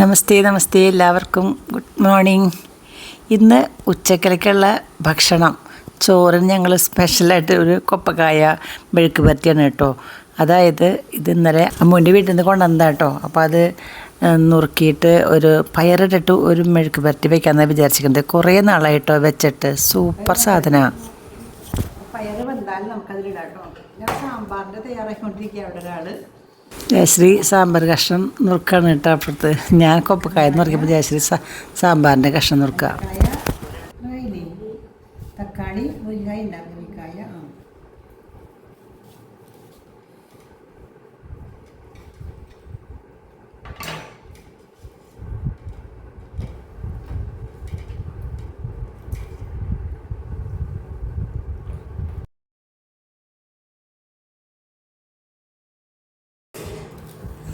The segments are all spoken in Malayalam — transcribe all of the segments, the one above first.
നമസ്തേ നമസ്തേ എല്ലാവർക്കും. Good morning. ഇന്ന് ഉച്ചക്കലയ്ക്കുള്ള ഭക്ഷണം. ചോറിന് ഞങ്ങൾ സ്പെഷ്യലായിട്ട് ഒരു കൊപ്പക്കായ മെഴുക്ക് പറ്റിയാണ് കേട്ടോ. അതായത് ഇത് ഇന്നലെ അമ്മൂന്റെ വീട്ടിൽ നിന്ന് കൊണ്ടുവന്നതാണ് കേട്ടോ. അപ്പോൾ അത് നുറുക്കിയിട്ട് ഒരു പയറിട്ടിട്ട് ഒരു മെഴുക്ക് പരട്ടി വെക്കാമെന്നാണ് വിചാരിച്ചിരിക്കുന്നത്. കുറേ നാളായിട്ടോ വെച്ചിട്ട്. സൂപ്പർ സാധനമാണ് പയറ് വെന്താലും നമുക്കതിലിടാം കേട്ടോ. ഞാൻ സാമ്പാറിന്റെ തയ്യാറാക്കിക്കൊണ്ടിരിക്കുക അവിടെ ഒരാൾ ജയശ്രീ സാമ്പാർ കഷ്ണം നുറുക്കാണ് കേട്ടോ അപ്പുറത്ത്. ഞാൻ കൊപ്പക്കായ നുറുക്കിയപ്പോൾ ജയശ്രീ സാമ്പാറിന്റെ കഷ്ണം നുറുക്കുക കായ തക്കാളി മുരിങ്ങായ ഉണ്ടാകും മുരിങ്ങായ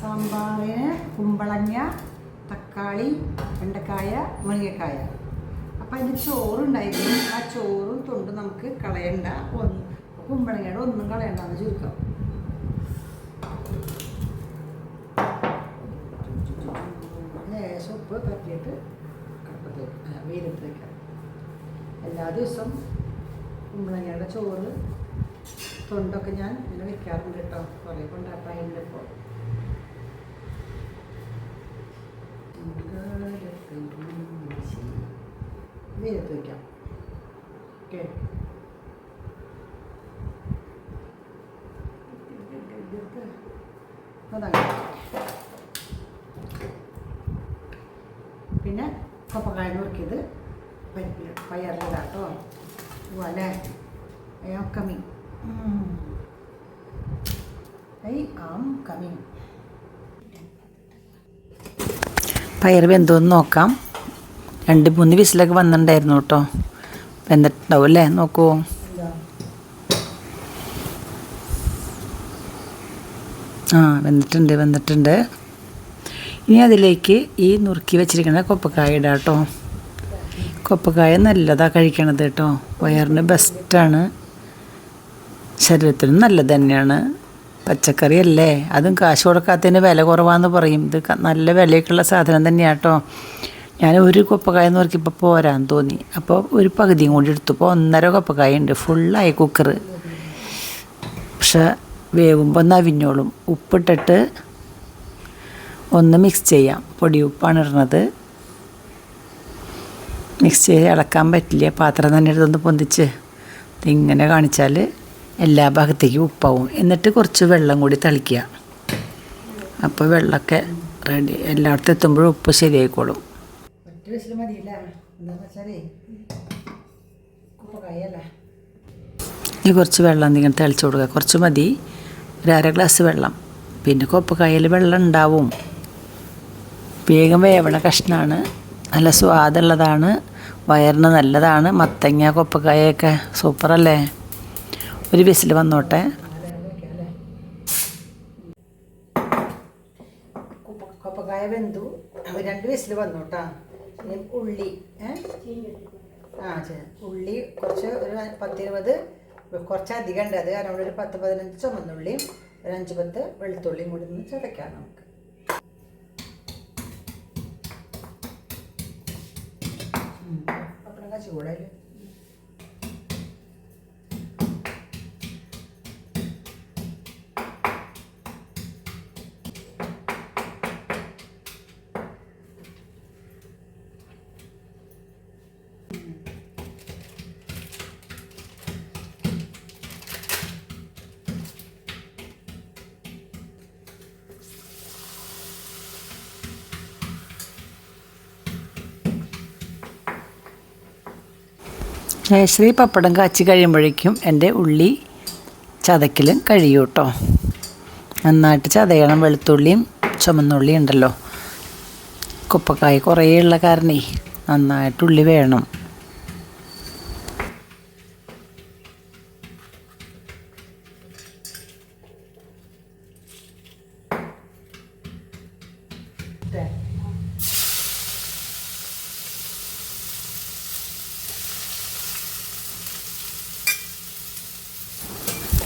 ആ സാമ്പാറിന് കുമ്പളങ്ങ തക്കാളി വെണ്ടക്കായ മുരിങ്ങക്കായ. അപ്പം അതിന് ചോറുണ്ടായിരുന്നു. ആ ചോറും തൊണ്ട് നമുക്ക് കളയണ്ട. ഒന്ന് കുമ്പളങ്ങയുടെ ഒന്നും കളയണ്ടെന്ന് ചുരുക്കം ലേശം ഉപ്പ് തട്ടിയിട്ട് കടപ്പത്ത് വെയിലത്ത് വയ്ക്കാം എല്ലാ ദിവസവും കുമ്പളങ്ങയുടെ ചോറ് തൊണ്ടൊക്കെ ഞാൻ ഇങ്ങനെ വെക്കാറുണ്ട് കേട്ടോ. കുറേ കൊണ്ടാട്ടായിട്ടുണ്ട് ഇപ്പോൾ വെയിലത്ത് വയ്ക്കാം ഓക്കെ. പിന്നെ കൊപ്പക്കായ നുറുക്കിയത് പരിപ്പിൽ പയറിലിടാട്ടോ അല്ലേ? I am coming I am coming പയർ വെന്തോന്ന് നോക്കാം. രണ്ട് മൂന്ന് വിസിലൊക്കെ വന്നിട്ടുണ്ടായിരുന്നു കേട്ടോ. വെന്തിട്ടുണ്ടാവും അല്ലേ? നോക്കൂ. ആ വന്നിട്ടുണ്ട് വന്നിട്ടുണ്ട്. ഇനി അതിലേക്ക് ഈ നുറുക്കി വെച്ചിരിക്കുന്ന കൊപ്പക്കായ ഇടാം കേട്ടോ. കൊപ്പക്കായ നല്ലതാണ് കഴിക്കണത് കേട്ടോ. വയറിന് ബെസ്റ്റാണ് ശരീരത്തിനും നല്ലത് തന്നെയാണ്. പച്ചക്കറി അല്ലേ? അതും കാശ് കൊടുക്കാത്തതിന് വില കുറവാന്ന് പറയും. ഇത് നല്ല വിലയൊക്കെയുള്ള സാധനം തന്നെയാണ് കേട്ടോ. ഞാൻ ഒരു കൊപ്പക്കായ പറഞ്ഞപ്പോൾ പോരാന്ന് തോന്നി. അപ്പോൾ ഒരു പകുതിയും കൂടി എടുത്തു. ഇപ്പോൾ ഒന്നര കൊപ്പക്കായ ഉണ്ട്. ഫുള്ളായി കുക്കർ പക്ഷെ വേവുമ്പോൾ നവിഞ്ഞോളും ഉപ്പിട്ടിട്ട് ഒന്ന് മിക്സ് ചെയ്യാം. പൊടി ഉപ്പാണ് ഇടുന്നത് മിക്സ് ചെയ്ത് ഇളക്കാൻ പറ്റില്ല. പാത്രം തന്നെ എടുത്തൊന്ന് പൊന്തിച്ച് ഇങ്ങനെ കാണിച്ചാൽ എല്ലാ ഭാഗത്തേക്കും ഉപ്പാവും. എന്നിട്ട് കുറച്ച് വെള്ളം കൂടി തളിക്കുക. അപ്പോൾ വെള്ളമൊക്കെ റെഡി എല്ലായിടത്തും എത്തുമ്പോഴും ഉപ്പ് ശരിയായിക്കോളും. ഒറ്റ വിസിൽ മതിയില്ല? എന്താണെന്ന് വെച്ചാലേ കുപ്പക്കായല്ലേ? ഇനി കുറച്ച് വെള്ളം എന്തെങ്കിലും തളിച്ചു കൊടുക്കുക. കുറച്ച് മതി. ഒരു അര ഗ്ലാസ് വെള്ളം. പിന്നെ കൊപ്പക്കായൽ വെള്ളം ഉണ്ടാവും. വേഗം വേവണ കഷ്ണമാണ് നല്ല സ്വാദുള്ളതാണ്. വയറിന് നല്ലതാണ്. മത്തങ്ങ കൊപ്പക്കായൊക്കെ സൂപ്പറല്ലേ? ഒരു വിസിൽ വന്നോട്ടെ. കുപ്പ കൊപ്പക്കായ വെന്തു. രണ്ട് വിസിൽ വന്നു കേട്ടോ. ഇനി ഉള്ളി ആ ഉള്ളി കുറച്ച് ഒരു പത്തിരുപത് കുറച്ച് അധികം ഉണ്ട് അത് കാരണം ഒരു പത്ത് പതിനഞ്ച് ചുമന്നുള്ളിയും ഒരു അഞ്ച് പത്ത് വെളുത്തുള്ളിയും കൂടി ഒന്ന് ചതയ്ക്കാം നമുക്ക്. ഉം. പപ്പടം ജയശ്രീ പപ്പടം കാച്ചി കഴിയുമ്പോഴേക്കും എന്റെ ഉള്ളി ചതക്കിലും കഴിയും കേട്ടോ നന്നായിട്ട് ചതയണം വെളുത്തുള്ളിയും ചുമന്നുള്ളിയും ഉണ്ടല്ലോ. കുപ്പക്കായ കുറേ ഉള്ള കാരണേ നന്നായിട്ട് ഉള്ളി വേണം.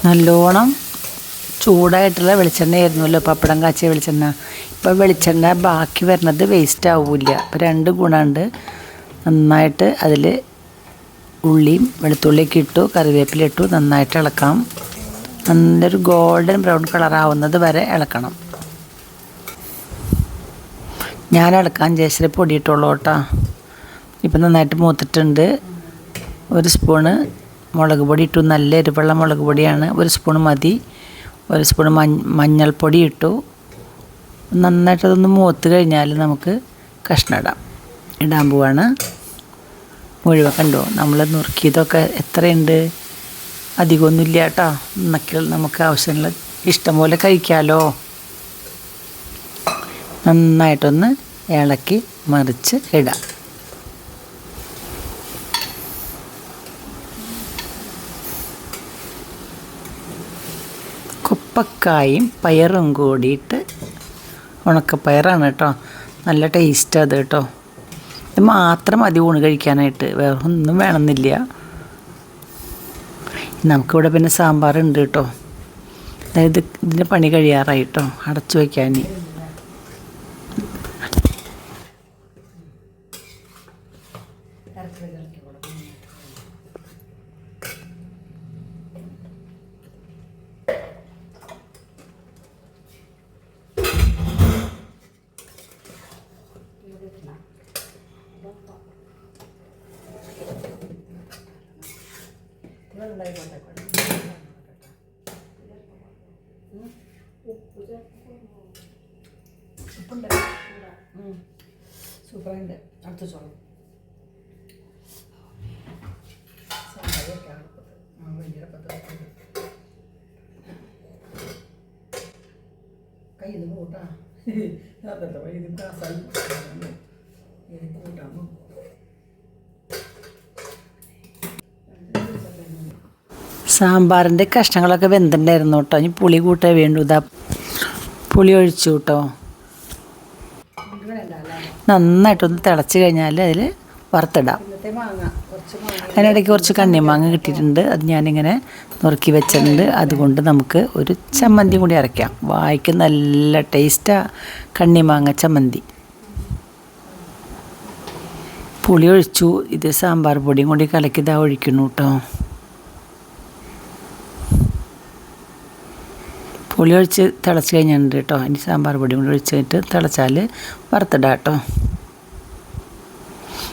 നല്ലോണം ചൂടായിട്ടുള്ള വെളിച്ചെണ്ണ ആയിരുന്നല്ലോ പപ്പടം കാച്ചിയ വെളിച്ചെണ്ണ. ഇപ്പം വെളിച്ചെണ്ണ ബാക്കി വരുന്നത് വേസ്റ്റ് ആവില്ല. അപ്പോൾ രണ്ട് ഗുണമുണ്ട്. നന്നായിട്ട് അതിൽ ഉള്ളിയും വെളുത്തുള്ളിയൊക്കെ ഇട്ടു കറിവേപ്പില ഇട്ടു നന്നായിട്ട് ഇളക്കാം. നല്ലൊരു ഗോൾഡൻ ബ്രൗൺ കളർ ആവുന്നത് വരെ ഇളക്കണം. ഞാൻ ഇളക്കാൻ ജേശ്വരി പൊടിയിട്ടുള്ളൂ കേട്ടോ. ഇപ്പം നന്നായിട്ട് മൂത്തിട്ടുണ്ട്. ഒരു സ്പൂണ് മുളക് പൊടി ഇട്ടു. നല്ല എരിവുള്ള മുളക് പൊടിയാണ്. ഒരു സ്പൂൺ മതി. ഒരു സ്പൂൺ മഞ്ഞ മഞ്ഞൾപ്പൊടി ഇട്ടു. നന്നായിട്ടതൊന്ന് മൂത്ത് കഴിഞ്ഞാൽ നമുക്ക് കഷ്ണം ഇടാം. ഇടാൻ പോവാണ്. മുഴുവൻ കണ്ടോ? നമ്മൾ നുറുക്കിയതൊക്കെ എത്രയുണ്ട്? അധികമൊന്നുമില്ല കേട്ടോ. എന്നൊക്കെ നമുക്ക് ആവശ്യമുള്ള ഇഷ്ടം പോലെ കഴിക്കാമല്ലോ നന്നായിട്ടൊന്ന് ഇളക്കി മറിച്ച് ഇടാം. കുപ്പക്കായും പയറും കൂടിയിട്ട് ഉണക്കപ്പയറാണ് കേട്ടോ. നല്ല ടേസ്റ്റ് അത് കേട്ടോ. ഇത് മാത്രം മതി ഊണ് കഴിക്കാനായിട്ട്. വേറെ ഒന്നും വേണമെന്നില്ല. നമുക്കിവിടെ പിന്നെ സാമ്പാറുണ്ട് കേട്ടോ. അതായത് ഇതിന്റെ പണി കഴിയാറായി കേട്ടോ. അടച്ചു വയ്ക്കാൻ സൂപ്പറുണ്ട് അടുത്ത ചോളം കയ്യിൽ കൂട്ടാ. അതല്ല ഇത് കാസായി ഇത് കൂട്ടാമോ സാമ്പാറിന്റെ കഷ്ണങ്ങളൊക്കെ വെന്തിട്ടുണ്ടായിരുന്നു കേട്ടോ. ഇനി പുളി കൂട്ടേ വേണ്ടു. ഇതാ പുളി ഒഴിച്ചു കേട്ടോ. നന്നായിട്ടൊന്ന് തിളച്ച് കഴിഞ്ഞാൽ അതിൽ വറുത്തിടാം. അതിനിടയ്ക്ക് കുറച്ച് കണ്ണിമാങ്ങ കിട്ടിയിട്ടുണ്ട്. അത് ഞാനിങ്ങനെ നുറുക്കി വെച്ചിട്ടുണ്ട്. അതുകൊണ്ട് നമുക്ക് ഒരു ചമ്മന്തി കൂടി അരയ്ക്കാം. വായിക്ക് നല്ല ടേസ്റ്റാണ് കണ്ണിമാങ്ങ ചമ്മന്തി. പുളി ഒഴിച്ചു. ഇത് സാമ്പാർ പൊടിയും കൂടി കലക്കി ഇതാ ഒഴിക്കുന്നു കേട്ടോ. പുളി ഒഴിച്ച് തിളച്ച് കഴിഞ്ഞിട്ടുണ്ട് കേട്ടോ. ഇനി സാമ്പാർ പൊടിയും കൂടി ഒഴിച്ചിട്ട് തിളച്ചാൽ വറുത്തിടാം കേട്ടോ.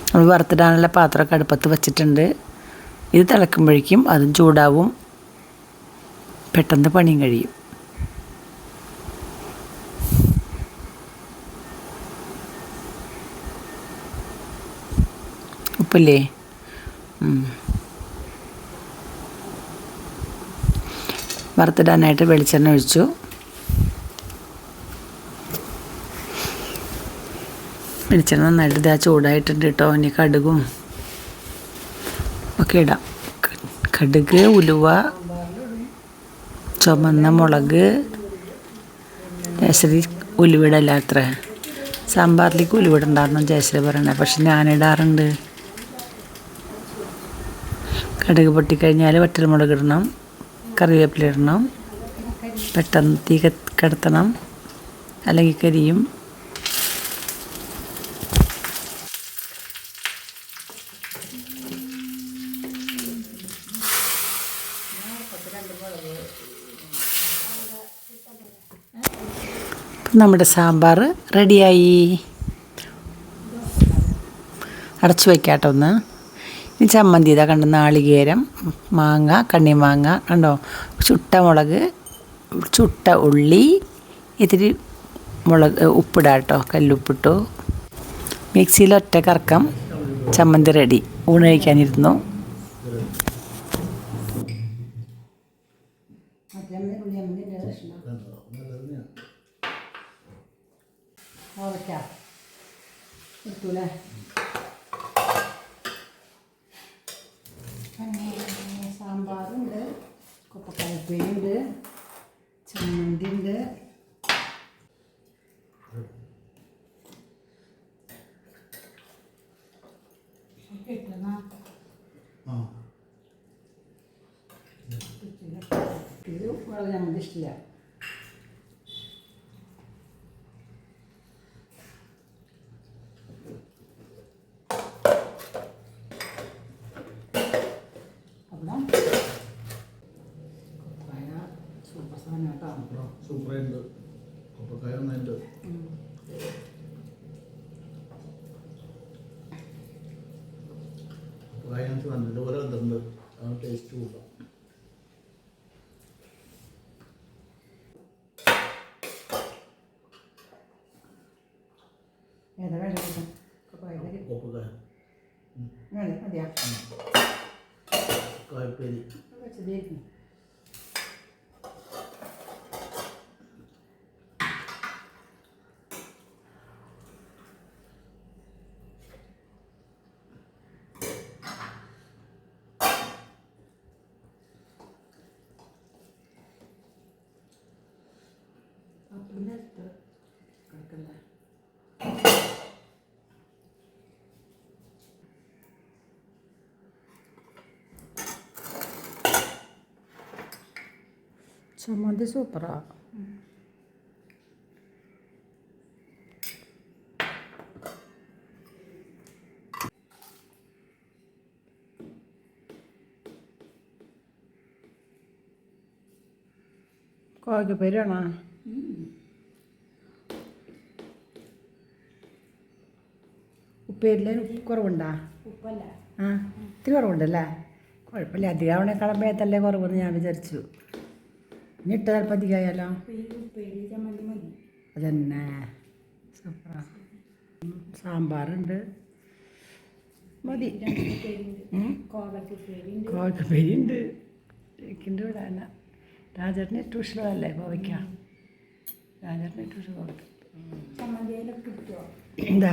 നമ്മൾ വറുത്തിടാനുള്ള പാത്രമൊക്കെ അടുപ്പത്ത് വെച്ചിട്ടുണ്ട്. ഇത് തിളക്കുമ്പോഴേക്കും അതും ചൂടാവും. പെട്ടെന്ന് പണിയും കഴിയും. ഉപ്പില്ലേ? വറുത്തിടാനായിട്ട് വെളിച്ചെണ്ണ ഒഴിച്ചു. വെളിച്ചെണ്ണ നന്നായിട്ട് ഇതാ ചൂടായിട്ടുണ്ട് കേട്ടോ ഇനി കടുകും ഒക്കെ ഇടാം. കടുക് ഉലുവ ചുമന്ന മുളക് ജയശ്രീ ഉലുവിടല്ല അത്ര? സാമ്പാറിലേക്ക് ഉലുവിടണ്ടായിരുന്നു ജയശ്രീ പറയണേ. പക്ഷെ ഞാനിടാറുണ്ട് കടുക് പൊട്ടിക്കഴിഞ്ഞാൽ വറ്റൽമുളക് ഇടണം. കറിവേപ്പില ഇടണം. പെട്ടെന്ന് തീ കിടത്തണം. അല്ലെങ്കിൽ കരിയും. നമ്മുടെ സാമ്പാർ റെഡിയായി. അടച്ചു വയ്ക്കാട്ടോ ഒന്ന്. ചമ്മന്തി ഇതാ കണ്ട? നാളികേരം മാങ്ങ കണ്ണിമാങ്ങ കണ്ടോ? ചുട്ട മുളക് ചുട്ട ഉള്ളി ഇത്തിരി മുളക് ഉപ്പിടാം കേട്ടോ കല്ലുപ്പിട്ടു. മിക്സിയിൽ ഒറ്റ കറക്കം ചമ്മന്തി റെഡി. ഊണ് കഴിക്കാനിരുന്നു. ഓക്കെ അങ്ങനെ സാമ്പാറുണ്ട് കൊപ്പക്കലപ്പേരിയുണ്ട് ചമ്മന്തി ഉണ്ട് ഇത് മുളക് ചമ്മന്തി ഇഷ്ടമില്ല അവസാനം കേട്ടോ സൂപ്പറായിട്ടുണ്ട്. കൊപ്പക്കായ നന്നായിട്ടുണ്ട്. കൊപ്പക്കായ എനിക്ക് നല്ലപോലെ വന്നിട്ടുണ്ട്. ആ ടേസ്റ്റ് കൂട്ടാം ഏതാ വേണ്ട കൊപ്പക്കായ വേണ്ട മതിയാ? കായപ്പേരി വെച്ചതായിരുന്നു കിടക്കണ്ട? ചമ്മന്തി സൂപ്പറാ. കോഴിക്കപ്പേരാണോ ഉപ്പേരിലെ ഉപ്പ് കുറവുണ്ടാ? ആ ഇത്തിരി കുറവുണ്ടല്ലേ? കുഴപ്പമില്ല. അധികം ആവണേക്കാളും പേത്തല്ലേ കുറവെന്ന് ഞാൻ വിചാരിച്ചു. ഇനി ഇട്ട് ചിലപ്പോൾ അധികമായാലോ? അതന്നെ. സൂപ്പറാ. സാമ്പാറുണ്ട്. മതി. കോവക്കപ്പേരിയുണ്ട് കേക്കിന്റെ ഇവിടെ തന്നെ. രാജേട്ടന് ഏറ്റവും ഇഷ്ടമല്ലേ കോവയ്ക്ക? രാജേട്ടന് ഏറ്റവും ഇഷ്ടം കോവയ്ക്ക എന്താ?